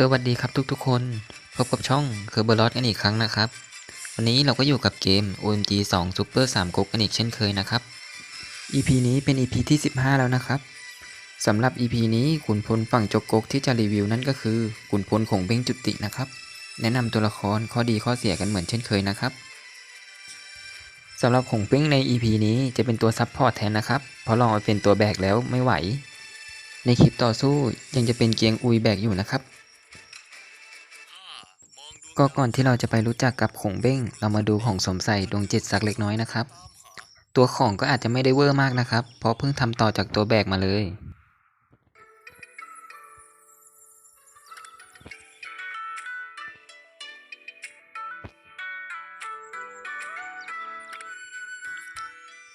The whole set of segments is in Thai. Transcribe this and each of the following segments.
สวัสดีครับทุกๆคน พบกับช่องเคอร์เบอร์ลอกันอีกครั้งนะครับ วันนี้เราก็อยู่กับเกม OMG 2 Super 3ก๊กกันอีกเช่นเคยนะครับ EP นี้เป็น EP ที่ 15 แล้วนะครับสำหรับ EP นี้ขุนพลฝั่งจกก๊กที่จะรีวิวนั่นก็คือขุนพลของเบ้งจุตินะครับ แนะนำตัวละครข้อดีข้อเสียกันเหมือนเช่นเคยนะครับสำหรับของเป้งใน EP นี้จะเป็นตัวซับพอร์ตแทนนะครับ เพราะลองเอาเป็นตัวแบกแล้วไม่ไหว ในคลิปต่อสู้ยังจะเป็นเกียงอุยแบกอยู่นะครับ ก็ก่อนที่เราจะไปรู้จักกับของเบ้ง เรามาดูของสมใส่ดวงจิตสักเล็กน้อยนะครับ ตัวของก็อาจจะไม่ได้เวอร์มากนะครับ เพราะเพิ่งทำต่อจากตัวแบกมาเลย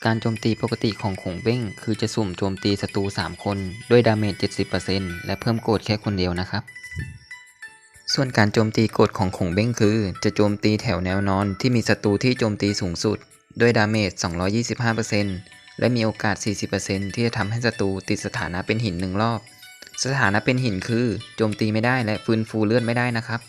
การโจมตีปกติของขงเบ้ง คือจะสุ่มโจมตีศัตรู3คน ด้วยดาเมจ 70%และเพิ่มโกดแค่คนเดียวนะครับ ส่วนการโจมตีกดของขงเบ้งคือ จะโจมตีแถวแนวนอนที่มีศัตรูที่โจมตีสูงสุด ด้วยดาเมจ 225%และมีโอกาส 40%ที่จะทำให้ศัตรูติดสถานะเป็นหินหนึ่งรอบ สถานะเป็นหินคือโจมตีไม่ได้และฟื้นฟูเลือดไม่ได้นะครับ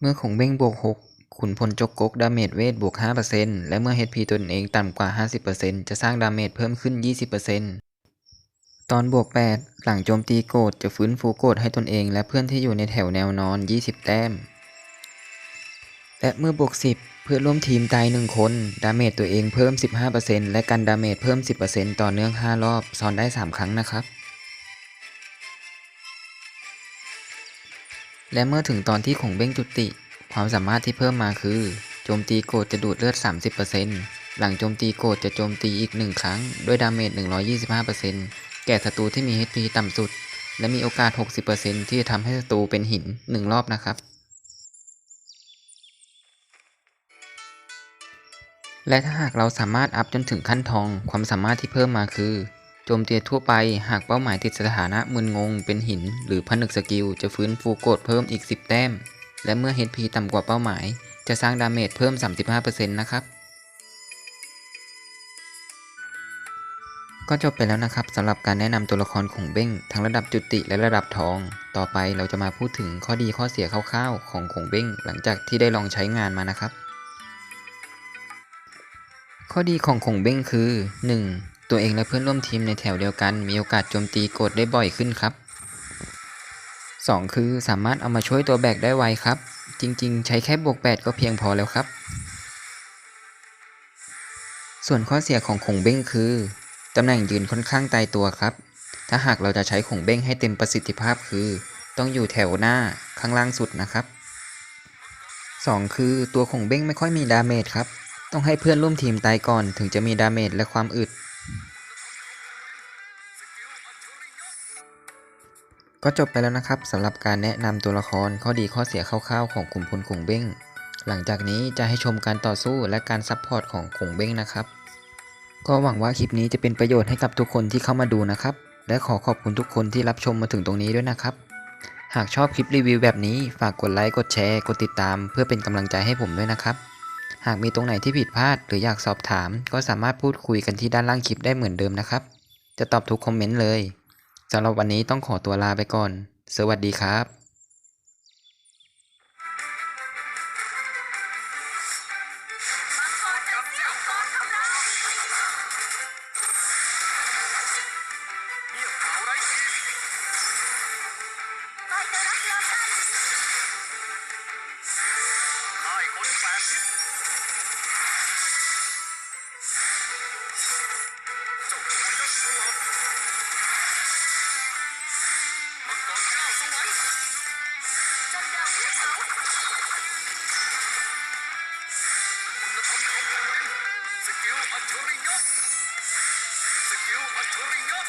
เมื่อขงเบ้งบวก 6 ขุนพลจกกกดาเมจเวทบวก 5%และเมื่อ HP ตนเองต่ำกว่า 50%จะสร้างดาเมจเพิ่มขึ้น 20% ตอนบวก 8 หลังโจมตีโกดจะฟื้นฟูโกดให้ตนเอง และเพื่อนที่อยู่ในแถวแนวนอน 20 แต้ม และเมื่อบวก 10 เพื่อร่วมทีมตาย 1 คน ดาเมจตัวเองเพิ่ม 15%และกันดาเมจเพิ่ม 10%ต่อเนื่อง 5 รอบ ซ้อนได้ 3 ครั้งนะครับ และเมื่อถึงตอนที่ขงเบ้งจุติ ความสามารถที่เพิ่มมาคือ โจมตีโกดจะดูดเลือด 30%หลังโจมตีโกดจะโจมตีอีก 1 ครั้ง ด้วยดาเมจ125% แก่ศัตรูที่มี HP ต่ำสุด และมีโอกาส 60%ที่จะทำให้ศัตรูเป็นหิน 1 รอบนะครับ และถ้าหากเราสามารถอัพจนถึงขั้นทอง ความสามารถที่เพิ่มมาคือโจมตีทั่วไปหากเป้าหมายติดสถานะมึนงง เป็นหิน หรือผนึกสกิล จะฟื้นฟูโกดเพิ่มอีก 10 แต้ม และเมื่อ HP ต่ำกว่าเป้าหมาย จะสร้างดาเมจเพิ่ม 35%นะครับ ก็จบไปแล้วนะครับสำหรับการแนะนำตัวละครของเบ้งทั้งระดับจุติและระดับทอง ต่อไปเราจะมาพูดถึงข้อดีข้อเสียคร่าวๆ ของของเบ้งหลังจากที่ได้ลองใช้งานมานะครับ ข้อดีของของเบ้งคือ 1. ตัวเองและเพื่อนร่วมทีมในแถวเดียวกัน มีโอกาสโจมตีกดได้บ่อยขึ้นครับ 2. คือสามารถเอามาช่วยตัวแบกได้ไวครับ จริงๆ ใช้แค่บวก 8 ก็เพียงพอแล้วครับ ส่วนข้อเสียของขงเบ้งคือ ตำแหน่งยืนค่อนข้างตายตัวครับ ถ้าหากเราจะใช้ขงเบ้งให้เต็มประสิทธิภาพคือ ต้องอยู่แถวหน้าข้างล่างสุดนะครับ 2. คือตัวขงเบ้งไม่ค่อยมีดาเมจครับ ต้องให้เพื่อนร่วมทีมตายก่อนถึงจะมีดาเมจและความอึด ก็จบไปแล้วนะครับสำหรับการแนะนำตัวละครข้อดีข้อเสียคร่าวๆของกลุ่มพลขงเบ้งหลังจากนี้จะให้ชมการต่อสู้และการซัพพอร์ตของขงเบ้งนะครับ ก็หวังว่าคลิปนี้จะเป็นประโยชน์ให้กับทุกคนที่เข้ามาดูนะครับ และขอขอบคุณทุกคนที่รับชมมาถึงตรงนี้ด้วยนะครับ หากชอบคลิปรีวิวแบบนี้ฝากกดไลค์ กดแชร์ กดติดตาม เพื่อเป็นกำลังใจให้ผมด้วยนะครับ หากมีตรงไหนที่ผิดพลาดหรืออยากสอบถาม ก็สามารถพูดคุยกันที่ด้านล่างคลิปได้เหมือนเดิมนะครับ จะตอบทุกคอมเมนต์เลยสำหรับวันนี้ต้องขอตัวลาไปก่อน สวัสดีครับ กิลอัจฉริยะสกิลอัจฉริยะ